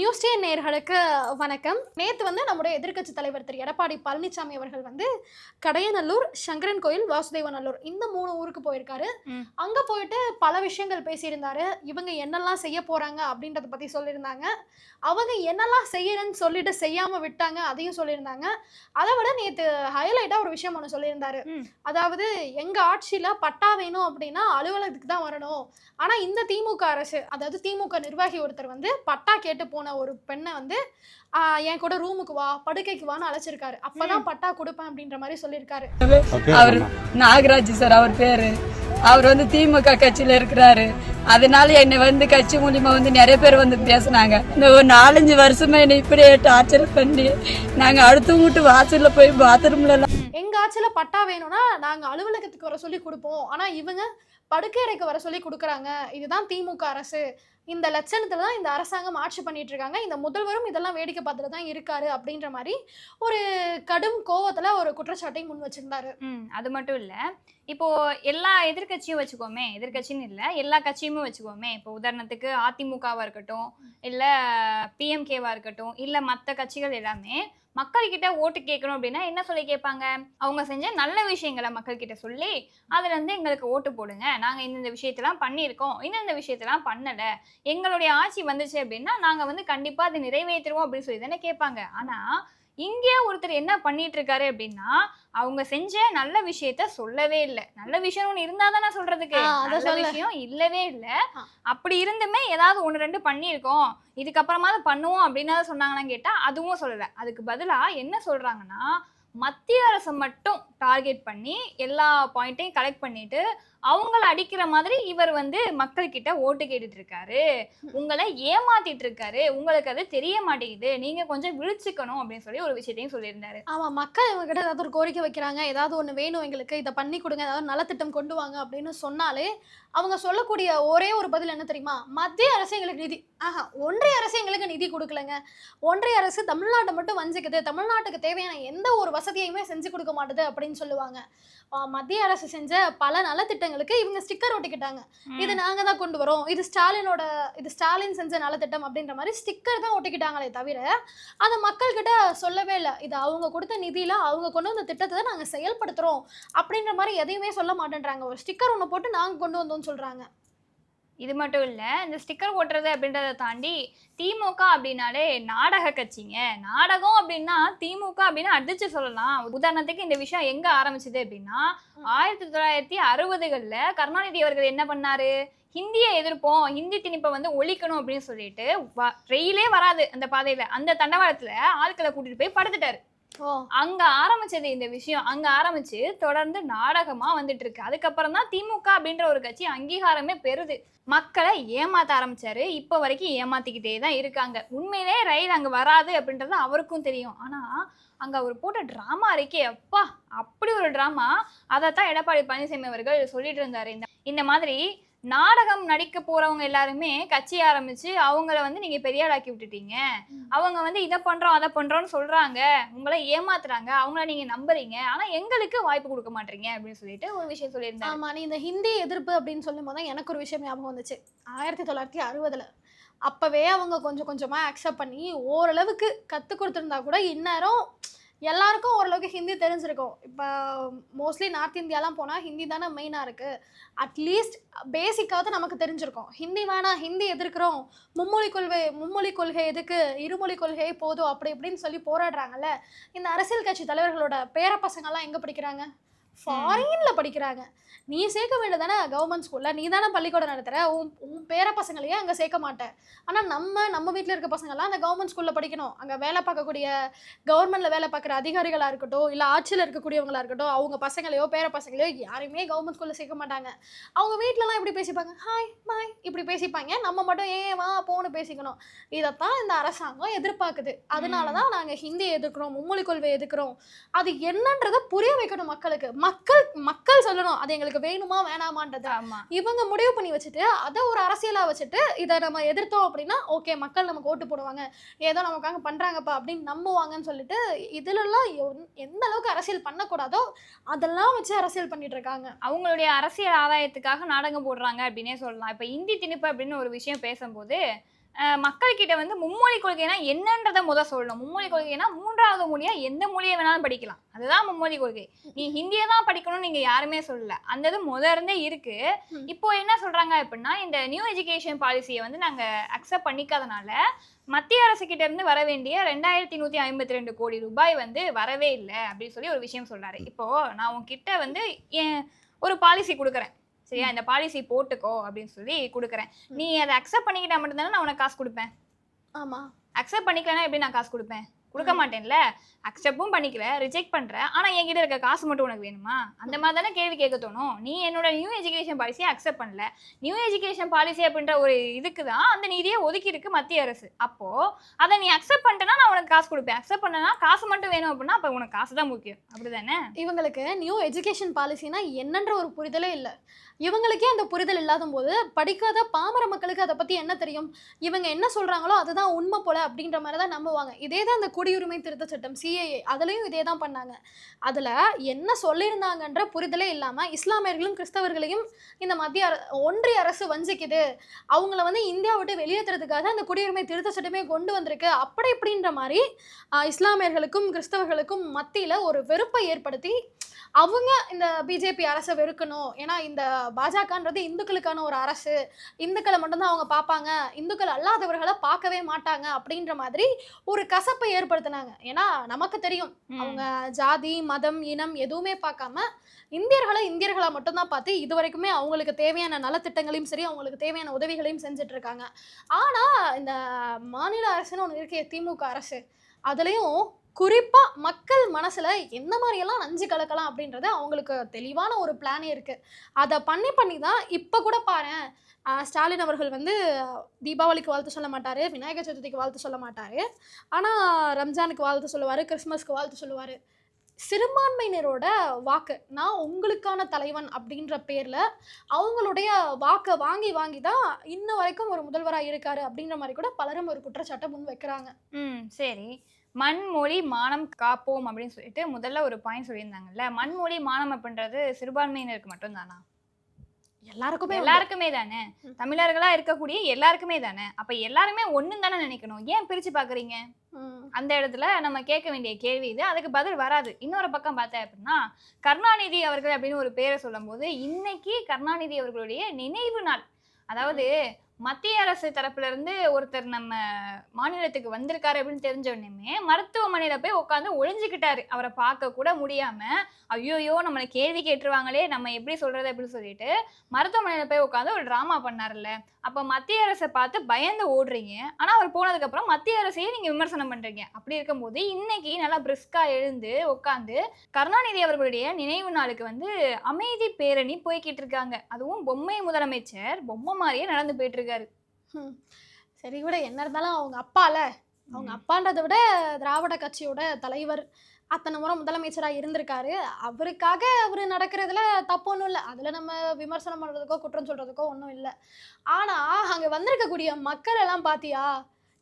News டே நேயர்களுக்கு வணக்கம். நேற்று வந்து நம்முடைய எதிர்க்கட்சி தலைவர் திரு. எடப்பாடி பழனிசாமி அவர்கள் வந்து கடையநல்லூர் சங்கரன் கோயில் வாசுதேவநல்லூர் இந்த மூணு ஊருக்கு போயிருக்காரு. அங்க போயிட்டு பல விஷயங்கள் பேசியிருந்தாரு. இவங்க என்னெல்லாம் செய்ய போறாங்க அப்படின்றத பத்தி சொல்லியிருந்தாங்க. அவங்க என்னெல்லாம் செய்யறேன்னு சொல்லிட்டு செய்யாம விட்டாங்க அதையும் சொல்லியிருந்தாங்க. அதை விட நேற்று ஹைலைட்டா ஒரு விஷயம் ஒன்று சொல்லியிருந்தாரு. அதாவது எங்க ஆட்சியில பட்டா வேணும் அப்படின்னா அலுவலகத்துக்கு தான் வரணும். ஆனா இந்த திமுக அரசு அதாவது திமுக நிர்வாகி ஒருத்தர் வந்து பட்டா கேட்டு போன ஒரு பெண்ணை வந்து ஆஹ் என் கூட ரூமுக்கு வா படுக்கைக்கு வான்னு அழைச்சிருக்காரு. அப்பதான் பட்டா கொடுப்பேன் அப்படின்ற மாதிரி சொல்லியிருக்காரு. அவர் நாகராஜ் சார் அவர் பேரு. அவர் வந்து திமுக கட்சியில இருக்கிறாரு. அதனால என்னை வந்து கட்சி மூலியமா வந்து நிறைய பேர் வந்து பேசுனாங்க. இந்த ஒரு நாலஞ்சு வருஷமா என்னை இப்படியே டார்ச்சர் பண்ணி நாங்க அடுத்த வீட்டு வாசல்ல போய் பாத்ரூம்ல எல்லாம் எங்க ஆட்சியில பட்டா வேணும்னா நாங்க அலுவலகத்துக்கு வர சொல்லி கொடுப்போம். ஆனா இவங்க படுக்கை அறைக்கு வர சொல்லி கொடுக்குறாங்க. இதுதான் திமுக அரசு. இந்த லட்சணத்தில் தான் இந்த அரசாங்கம் ஆட்சி பண்ணிட்டு இருக்காங்க இந்த முதல்வரும் இதெல்லாம் வேடிக்கை பார்த்துட்டு தான் இருக்காரு அப்படின்ற மாதிரி ஒரு கடும் கோவத்தில் ஒரு குற்றச்சாட்டை முன் வச்சிருந்தாரு. ம் அது மட்டும் இல்லை. இப்போ எல்லா எதிர்க்கட்சியும் வச்சுக்கோமே எதிர்க்கட்சின்னு இல்லை எல்லா கட்சியுமே வச்சுக்கோமே இப்போ உதாரணத்துக்கு அதிமுகவாக இருக்கட்டும் இல்லை பிஎம்கேவாக இருக்கட்டும் இல்லை மற்ற கட்சிகள் எல்லாமே மக்கள்கிட்ட ஓட்டு கேட்கணும் அப்படின்னா என்ன சொல்லி கேட்பாங்க? அவங்க செஞ்ச நல்ல விஷயங்களை மக்கள்கிட்ட சொல்லி அதுலேருந்து எங்களுக்கு ஓட்டு போடுங்க. நாங்கள் இந்தந்த விஷயத்தெல்லாம் பண்ணியிருக்கோம். இந்தந்த விஷயத்தெல்லாம் பண்ணலை. எங்களுடைய ஆட்சி வந்துச்சு அப்படின்னா நாங்க வந்து கண்டிப்பா அதை நிறைவேற்றுவோம் அப்படின்னு சொல்லி தானே கேட்பாங்க. ஆனா இங்கே ஒருத்தர் என்ன பண்ணிட்டு இருக்காரு அப்படின்னா அவங்க செஞ்ச நல்ல விஷயத்த சொல்லவே இல்லை. நல்ல விஷயம் ஒன்று இருந்தா தானே சொல்றதுக்கு. நல்ல. விஷயம் இல்லவே இல்லை. அப்படி இருந்துமே ஏதாவது ஒன்று ரெண்டு பண்ணியிருக்கோம். இதுக்கப்புறமா அதை பண்ணுவோம் அப்படின்னு சொன்னாங்களான்னு கேட்டா அதுவும் சொல்லலை. அதுக்கு பதிலா என்ன சொல்றாங்கன்னா மத்திய அரசை மட்டும் டார்கெட் பண்ணி எல்லா பாயிண்ட்டையும் கலெக்ட் பண்ணிட்டு அவங்கள அடிக்கிற மாதிரி இவர் வந்து மக்கள்கிட்ட ஓட்டு கேட்டுட்டு இருக்காரு உங்களை ஏமாத்திட்டு இருக்காரு உங்களுக்கு அது தெரிய மாட்டேங்குது. நீங்க கொஞ்சம் விழிச்சுக்கணும் அப்படின்னு சொல்லி ஒரு விஷயத்தையும் சொல்லியிருந்தாரு. ஆமா மக்கள் இவங்க கிட்ட ஏதாவது ஒரு கோரிக்கை வைக்கிறாங்க. ஏதாவது ஒண்ணு வேணும் எங்களுக்கு. இதை பண்ணி கொடுங்க. ஏதாவது நலத்திட்டம் கொண்டு வாங்க அப்படின்னு சொன்னாலே அவங்க சொல்லக்கூடிய ஒரே ஒரு பதில் என்ன தெரியுமா? மத்திய அரசு எங்களுக்கு நிதி. ஆஹா ஒன்றிய அரசு எங்களுக்கு நிதி கொடுக்கலங்க. ஒன்றிய அரசு தமிழ்நாட்டை மட்டும் வஞ்சிக்குது. தமிழ்நாட்டுக்கு தேவையான எந்த ஒரு வசதியுமே செஞ்சு கொடுக்க மாட்டுது அப்படின்னு சொல்லுவாங்க. மத்திய அரசு செஞ்ச பல நலத்திட்டங்களுக்கு இவங்க ஸ்டிக்கர் ஒட்டிக்கிட்டாங்க. இது நாங்க தான் கொண்டு வரோம். இது ஸ்டாலினோட இது ஸ்டாலின் செஞ்ச நலத்திட்டம் அப்படின்ற மாதிரி ஸ்டிக்கர் தான் ஒட்டிக்கிட்டாங்களே தவிர அதை மக்கள்கிட்ட சொல்லவே இல்லை. இது அவங்க கொடுத்த நிதியில அவங்க கொண்டு வந்த திட்டத்தை தான் நாங்க செயல்படுத்துறோம் அப்படின்ற மாதிரி எதையுமே சொல்ல மாட்டேன்றாங்க. ஒரு ஸ்டிக்கர் ஒன்று போட்டு நாங்க கொண்டு வந்தோம்னு சொல்றாங்க. இது மட்டும் இல்ல இந்த ஸ்டிக்கர் ஒட்டுறது அப்படின்றத தாண்டி திமுக அப்படின்னாலே நாடக கட்சிங்க. நாடகம் அப்படின்னா திமுக அப்படின்னு அடிச்சு சொல்லலாம். உதாரணத்துக்கு இந்த விஷயம் எங்க ஆரம்பிச்சது அப்படின்னா ஆயிரத்தி தொள்ளாயிரத்தி அறுபதுகள்ல கருணாநிதி அவர்கள் என்ன பண்ணாரு? ஹிந்தியை எதிர்ப்போம் ஹிந்தி திணிப்பை வந்து ஒழிக்கணும் அப்படின்னு சொல்லிட்டு வ- ரயிலே வராது அந்த பாதையில. அந்த தண்டவாளத்துல ஆட்களை கூட்டிட்டு போய் படுத்துட்டாரு. அங்க ஆரம்பிச்சது இந்த விஷயம். அங்க ஆரம்பிச்சு தொடர்ந்து நாடகமா வந்துட்டு இருக்கு அதுக்கப்புறம் தான் திமுக அப்படின்ற ஒரு கட்சி அங்கீகாரமே பெறுது. மக்களை ஏமாத்த ஆரம்பிச்சாரு. இப்ப வரைக்கும் ஏமாத்திக்கிட்டே தான் இருக்காங்க. உண்மையிலே ரயில் அங்க வராது அப்படின்றது அவருக்கும் தெரியும். ஆனா அங்க அவர் போட்ட டிராமா இருக்கே அப்பா அப்படி ஒரு டிராமா அதைத்தான் எடப்பாடி பழனிசாமி அவர்கள் சொல்லிட்டு இருந்தாரு. இந்த இந்த மாதிரி நாடகம் நடிக்க போறவங்க எல்லாருமே கட்சி ஆரம்பிச்சு அவங்கள வந்து நீங்க பெரிய ஆளாக்கி விட்டுட்டீங்க அவங்க வந்து இதை பண்றோம் அதை பண்றோம்னு சொல்றாங்க. உங்களை ஏமாத்துறாங்க. அவங்கள நீங்க நம்புறீங்க. ஆனா எங்களுக்கு வாய்ப்பு கொடுக்க மாட்டீங்க அப்படின்னு சொல்லிட்டு ஒரு விஷயம் சொல்லியிருந்தாங்க ஆமா நீ இந்த ஹிந்தி எதிர்ப்பு அப்படின்னு சொல்லும் போது எனக்கு ஒரு விஷயம் ஞாபகம் வந்துச்சு. ஆயிரத்தி தொள்ளாயிரத்தி அறுபதுல. அப்பவே அவங்க கொஞ்சம் கொஞ்சமா அக்செப்ட் பண்ணி ஓரளவுக்கு கத்து கொடுத்துருந்தா கூட இந்நேரம் எல்லாருக்கும் ஓரளவுக்கு ஹிந்தி தெரிஞ்சிருக்கும். இப்போ மோஸ்ட்லி நார்த் இந்தியாலாம் போனால் ஹிந்தி தானே மெயினாக இருக்குது அட்லீஸ்ட் பேசிக்காவது நமக்கு தெரிஞ்சிருக்கும். ஹிந்தி வேணாம் ஹிந்தி எதிர்க்கிறோம். மும்மொழி கொள்கை மும்மொழி கொள்கை எதுக்கு? இருமொழி கொள்கை போதும் அப்படி இப்படின்னு சொல்லி போராடுறாங்கல்ல. இந்த அரசியல் கட்சி தலைவர்களோட பேர பசங்கள்லாம் எங்கே படிக்கிறாங்க? ஃபாரின்ல படிக்கிறாங்க. நீ சேர்க்க வேண்டியதானே கவர்மெண்ட் ஸ்கூல்ல நீ தானே பள்ளிக்கூடம் நடத்துற? உன் உன் பேர பசங்களையே அங்கே சேர்க்க மாட்டேன். ஆனால் நம்ம நம்ம வீட்டில் இருக்க பசங்கள்லாம் அந்த கவர்மெண்ட் ஸ்கூல்ல படிக்கணும். அங்கே வேலை பார்க்கக்கூடிய கவர்மெண்ட்ல வேலை பார்க்குற அதிகாரிகளா இருக்கட்டும் இல்லை ஆட்சியில் இருக்கக்கூடியவங்களா இருக்கட்டும் அவங்க பசங்களையோ பேர பசங்களையோ யாரையுமே கவர்மெண்ட் ஸ்கூல்ல சேர்க்க மாட்டாங்க. அவங்க வீட்டிலலாம் எப்படி பேசிப்பாங்க? ஹாய் பாய் இப்படி பேசிப்பாங்க. நம்ம மட்டும் ஏன் வா போன்னு பேசிக்கணும். இதைத்தான் இந்த அரசாங்கம் எதிர்பார்க்குது. அதனால தான் நாங்கள் ஹிந்தி எதிர்க்கிறோம் மும்மொழி கொள்கை எதிர்க்கிறோம். அது என்னன்றதை புரிய வைக்கணும் மக்களுக்கு. மக்கள் மக்கள் சொல்லணும். அது எங்களுக்கு வேணுமா வேணாமான்றது. இவங்க முடிவு பண்ணி வச்சுட்டு அதை ஒரு அரசியலா வச்சுட்டு இதை நம்ம எதிர்த்தோம் அப்படின்னா ஓகே மக்கள் நமக்கு ஓட்டு போடுவாங்க. ஏதோ நமக்காக பண்றாங்கப்பா அப்படின்னு நம்புவாங்கன்னு சொல்லிட்டு இதுலலாம் எந்த அளவுக்கு அரசியல் பண்ணக்கூடாதோ அதெல்லாம் வச்சு அரசியல் பண்ணிட்டு இருக்காங்க. அவங்களுடைய அரசியல் ஆதாயத்துக்காக நாடகம் போடுறாங்க அப்படின்னே சொல்லலாம். இப்ப இந்தி திணிப்பு அப்படின்னு ஒரு விஷயம் பேசும்போது மக்கள்கிட்ட வந்து மும்மொழி கொள்கைனா என்னன்றதை முத சொல்லணும். மும்மொழி கொள்கைனா மூன்றாவது மொழியா எந்த மொழியை வேணாலும் படிக்கலாம். அதுதான் மும்மொழி கொள்கை. நீ ஹிந்தியை தான் படிக்கணும்னு நீங்க யாருமே சொல்லல. அந்த இது முத இருந்தே இருக்கு. இப்போ என்ன சொல்றாங்க அப்படின்னா இந்த நியூ எஜுகேஷன் பாலிசியை வந்து நாங்க அக்செப்ட் பண்ணிக்காதனால மத்திய அரசு கிட்ட இருந்து வர வேண்டிய ரெண்டாயிரத்தி நூத்தி ஐம்பத்தி ரெண்டு கோடி ரூபாய் வந்து வரவே இல்லை அப்படின்னு சொல்லி ஒரு விஷயம் சொல்றாரு. இப்போ நான் உன்கிட்ட வந்து ஒரு பாலிசி கொடுக்குறேன். சரியா? இந்த பாலிசி போட்டுக்கோ அப்படின்னு சொல்லி கொடுக்குறேன். நீ அதை அக்செப்ட் பண்ணிக்கிட்டா மட்டும்தானே நான் உனக்கு காசு கொடுப்பேன்? ஆமா. அக்செப்ட் பண்ணிக்கலனா எப்படி நான் காசு கொடுப்பேன்? கொடுக்க மாட்டேன்ல? அக்செப்டும் பண்ணிக்கல ரிஜெக்ட் பண்ற. ஆனா என்கிட்ட இருக்க காசு மட்டும் உனக்கு வேணுமா? அந்த மாதிரி தானே கேள்வி கேட்க தோணும். நீ என்னோட நியூ எஜுகேஷன் பாலிசியை அக்செப்ட் பண்ணல. நியூ எஜுகேஷன் பாலிசி அப்படின்ற ஒரு இதுக்கு தான் அந்த நிதியை ஒதுக்கி இருக்கு மத்திய அரசு. அப்போ அதை நீ அக்செப்ட் பண்ணிட்டேன்னா நான் உனக்கு காசு கொடுப்பேன். அக்செப்ட் பண்ணனா காசு மட்டும் வேணும் அப்படின்னா அப்ப உனக்கு காசு தான் முக்கியம். அப்படிதானே? இவங்களுக்கு நியூ எஜுகேஷன் பாலிசினா என்னன்ற ஒரு புரிதலே இல்லை. இவங்களுக்கே அந்த புரிதல் இல்லாத போது படிக்காத பாமர மக்களுக்கு அதை பற்றி என்ன தெரியும்? இவங்க என்ன சொல்கிறாங்களோ அதுதான் உண்மை போல அப்படின்ற மாதிரி தான் நம்புவாங்க. இதே தான் அந்த குடியுரிமை திருத்த சட்டம் சிஏஏ அதுலேயும் இதே தான் பண்ணாங்க. அதில் என்ன சொல்லியிருந்தாங்கன்ற புரிதலே இல்லாமல் இஸ்லாமியர்களும் கிறிஸ்தவர்களையும் இந்த மத்திய அர- ஒன்றிய அரசு வஞ்சிக்குது. அவங்கள வந்து இந்தியா விட்டு வெளியேற்றுறதுக்காக அந்த குடியுரிமை திருத்த சட்டமே கொண்டு வந்திருக்கு. அப்படி இப்படின்ற மாதிரி இஸ்லாமியர்களுக்கும் கிறிஸ்தவர்களுக்கும் மத்தியில் ஒரு வெறுப்பை ஏற்படுத்தி அவங்க இந்த பிஜேபி அரசை வெறுக்கணும். ஏன்னா இந்த பாஜகன்றது இந்துக்களுக்கான ஒரு அரசு. இந்துக்களை மட்டும்தான் அவங்க பார்ப்பாங்க. இந்துக்கள் அல்லாதவர்களை பார்க்கவே மாட்டாங்க அப்படின்ற மாதிரி ஒரு கசப்பை ஏற்படுத்தினாங்க. ஏன்னா நமக்கு தெரியும். அவங்க ஜாதி மதம் இனம் எதுவுமே பார்க்காம இந்தியர்களை இந்தியர்களா மட்டும்தான் பார்த்து இது வரைக்குமே அவங்களுக்கு தேவையான நலத்திட்டங்களையும் சரி அவங்களுக்கு தேவையான உதவிகளையும் செஞ்சுட்டு இருக்காங்க ஆனா இந்த மாநில அரசுன்னு ஒன்று இருக்கே திமுக அரசு. அதுலயும் குறிப்பாக மக்கள் மனசில் எந்த மாதிரியெல்லாம் நஞ்சு கலக்கலாம் அப்படின்றது அவங்களுக்கு தெளிவான ஒரு பிளானே இருக்குது அதை பண்ணி பண்ணி தான் இப்போ கூட பாரு ஸ்டாலின் அவர்கள் வந்து தீபாவளிக்கு வாழ்த்து சொல்ல மாட்டார் விநாயகர் சதுர்த்திக்கு வாழ்த்து சொல்ல மாட்டார். ஆனால் ரம்ஜானுக்கு வாழ்த்து சொல்லுவார் கிறிஸ்மஸ்க்கு வாழ்த்து சொல்லுவார். சிறுபான்மையினரோட வாக்கு நான் உங்களுக்கான தலைவன் அப்படின்ற பேரில் அவங்களுடைய வாக்கை வாங்கி வாங்கி தான் இன்ன வரைக்கும் ஒரு முதல்வராக இருக்காரு அப்படின்ற மாதிரி கூட பலரும் ஒரு குற்றச்சாட்டை முன் வைக்கிறாங்க. ம் சரி. மண்மொழி மானம் காப்போம் அப்படின்னு சொல்லிட்டு முதல்ல ஒரு பாயிண்ட் சொல்லியிருந்தாங்கல்ல. மண்மொழி மானம் அப்படின்றது சிறுபான்மையினருக்கு மட்டும்தானா? எல்லாருக்குமே. எல்லாருக்குமே தானே. தமிழர்களா இருக்கக்கூடிய எல்லாருக்குமே தானே? அப்ப எல்லாருமே ஒண்ணுன்னு தானே நினைக்கணும். ஏன் பிரிச்சு பாக்குறீங்க. அந்த இடத்துல நம்ம கேட்க வேண்டிய கேள்வி இது. அதுக்கு பதில் வராது. இன்னொரு பக்கம் பார்த்தேன் அப்படின்னா கருணாநிதி அவர்கள் அப்படின்னு ஒரு பேரை சொல்லும்போது இன்னைக்கு கருணாநிதி அவர்களுடைய நினைவு நாள். அதாவது மத்திய அரசு தரப்புலேருந்து ஒருத்தர் நம்ம மாநிலத்துக்கு வந்திருக்காரு அப்படின்னு தெரிஞ்ச உடனே மருத்துவமனையில் போய் உட்காந்து ஒழிஞ்சிக்கிட்டாரு அவரை பார்க்க கூட முடியாமல் ஐயோயோ நம்மளை கேள்வி கேட்டுருவாங்களே நம்ம எப்படி சொல்கிறது அப்படின்னு சொல்லிட்டு மருத்துவமனையில் போய் உட்காந்து ஒரு ட்ராமா பண்ணாருல்ல. அப்போ மத்திய அரசை பார்த்து பயந்து ஓடுறீங்க. ஆனால் அவர் போனதுக்கப்புறம் மத்திய அரசையே நீங்கள் விமர்சனம் பண்ணுறீங்க அப்படி இருக்கும்போது இன்னைக்கு நல்லா பிரிஸ்காக எழுந்து உட்காந்து கருணாநிதி அவர்களுடைய நினைவு நாளுக்கு வந்து அமைதி பேரணி போய்கிட்டு இருக்காங்க. அதுவும் பொம்மை முதலமைச்சர் பொம்மை மாதிரியே நடந்து போயிட்டு இருக்காரு. சரி கூட என்ன இருந்தாலும் அவங்க அப்பால அவங்க அப்பான்றதை விட திராவிட கட்சியோட தலைவர் அத்தனை முறை முதலமைச்சராக இருந்திருக்காரு. அவருக்காக அவர் நடக்கிறதுல தப்பு ஒன்றும் இல்லை. அதில் நம்ம விமர்சனம் பண்ணுறதுக்கோ குற்றம் சொல்கிறதுக்கோ ஒன்றும் இல்லை. ஆனால் அங்கே வந்திருக்கக்கூடிய மக்கள் எல்லாம் பார்த்தியா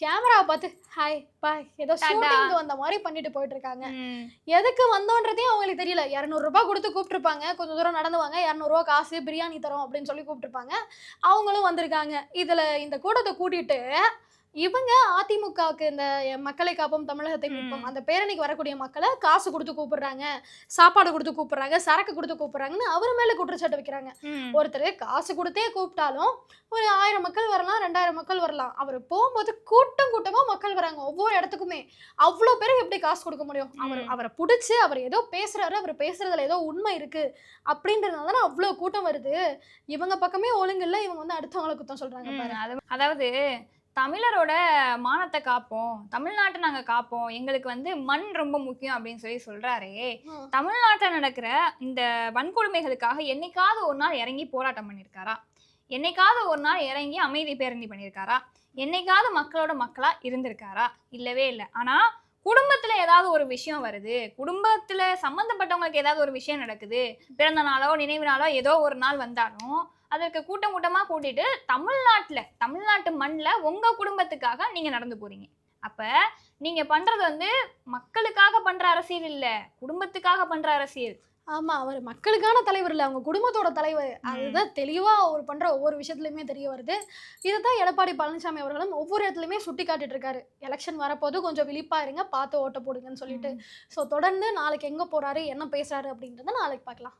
கேமராவை பார்த்து ஹாய் பாய் ஏதோ டாடா. ஷூட்டிங் வந்த மாதிரி பண்ணிட்டு போயிட்டு இருக்காங்க. எதுக்கு வந்தோன்றதையும் அவங்களுக்கு தெரியல. இரநூறுபா கொடுத்து கூப்பிட்டுருப்பாங்க. கொஞ்சம் தூரம் நடந்து வாங்க இரநூறுவா காசு பிரியாணி தரோம் அப்படின்னு சொல்லி கூப்பிட்டுருப்பாங்க. அவங்களும் வந்திருக்காங்க. இதில் இந்த கூட்டத்தை கூட்டிட்டு இவங்க அதிமுகவுக்கு இந்த மக்களை காப்போம் தமிழகத்தை மீட்போம் ம். அந்த பேரணிக்கு வரக்கூடிய மக்களை காசு கொடுத்து கூப்பிடுறாங்க சாப்பாடு கொடுத்து கூப்பிடுறாங்க சரக்கு கொடுத்து கூப்பிடுறாங்கன்னு அவர் மேல குற்றச்சாட்டு வைக்கிறாங்க. ஒருத்தர் காசு கொடுத்தே கூப்பிட்டாலும் ஒரு ஆயிரம் மக்கள் வரலாம் ரெண்டாயிரம் மக்கள் வரலாம். அவர் போகும்போது கூட்டம் கூட்டமா மக்கள் வராங்க ஒவ்வொரு இடத்துக்குமே. அவ்வளோ பேருக்கு எப்படி காசு கொடுக்க முடியும்? அவர். அவரை பிடிச்சி அவர் ஏதோ பேசுறாரு அவர் பேசுறதுல ஏதோ உண்மை இருக்கு. அப்படின்றதுனால தானே அவ்வளோ கூட்டம் வருது. இவங்க பக்கமே ஒழுங்கு இல்லை இவங்க வந்து அடுத்தவங்களை குத்தம் சொல்றாங்க அதாவது தமிழரோட மானத்தை காப்போம் தமிழ்நாட்டை நாங்க காப்போம் எங்களுக்கு வந்து மண் ரொம்ப முக்கியம் அப்படின்னு சொல்லி சொல்றாரே. தமிழ்நாட்டில் நடக்கிற இந்த வன்கொடுமைகளுக்காக என்னைக்காவது ஒரு நாள் இறங்கி போராட்டம் பண்ணியிருக்காரா? என்னைக்காவது ஒரு நாள் இறங்கி அமைதி பேரணி பண்ணியிருக்காரா? என்னைக்காவது மக்களோட மக்களா இருந்திருக்காரா? இல்லவே இல்லை. ஆனா குடும்பத்துல ஏதாவது ஒரு விஷயம் வருது குடும்பத்துல சம்மந்தப்பட்டவங்களுக்கு ஏதாவது ஒரு விஷயம் நடக்குது பிறந்த நாளோ நினைவு நாளோ ஏதோ ஒரு நாள் வந்தாலும் அதற்கு கூட்டம் கூட்டமா கூட்டிட்டு தமிழ்நாட்டுல தமிழ்நாட்டு மண்ணுல உங்க குடும்பத்துக்காக நீங்க நடந்து போறீங்க. அப்ப நீங்க பண்றது வந்து மக்களுக்காக பண்ற அரசியல் இல்ல குடும்பத்துக்காக பண்ற அரசியல். ஆமா அவர் மக்களுக்கான தலைவர் இல்லை அவங்க குடும்பத்தோட தலைவர். அதுதான் தெளிவா அவர் பண்ற ஒவ்வொரு விஷயத்துலயுமே தெரிய வருது. இதைத்தான் எடப்பாடி பழனிசாமி அவர்களும் ஒவ்வொரு இடத்துலயுமே சுட்டி காட்டிட்டு இருக்காரு. எலெக்ஷன் வரப்போது கொஞ்சம் விழிப்பா இருங்க பார்த்து ஓட்ட போடுங்கன்னு சொல்லிட்டு. ஸோ தொடர்ந்து நாளைக்கு எங்க போறாரு என்ன பேசுறாரு அப்படின்றத நாளைக்கு பார்க்கலாம்.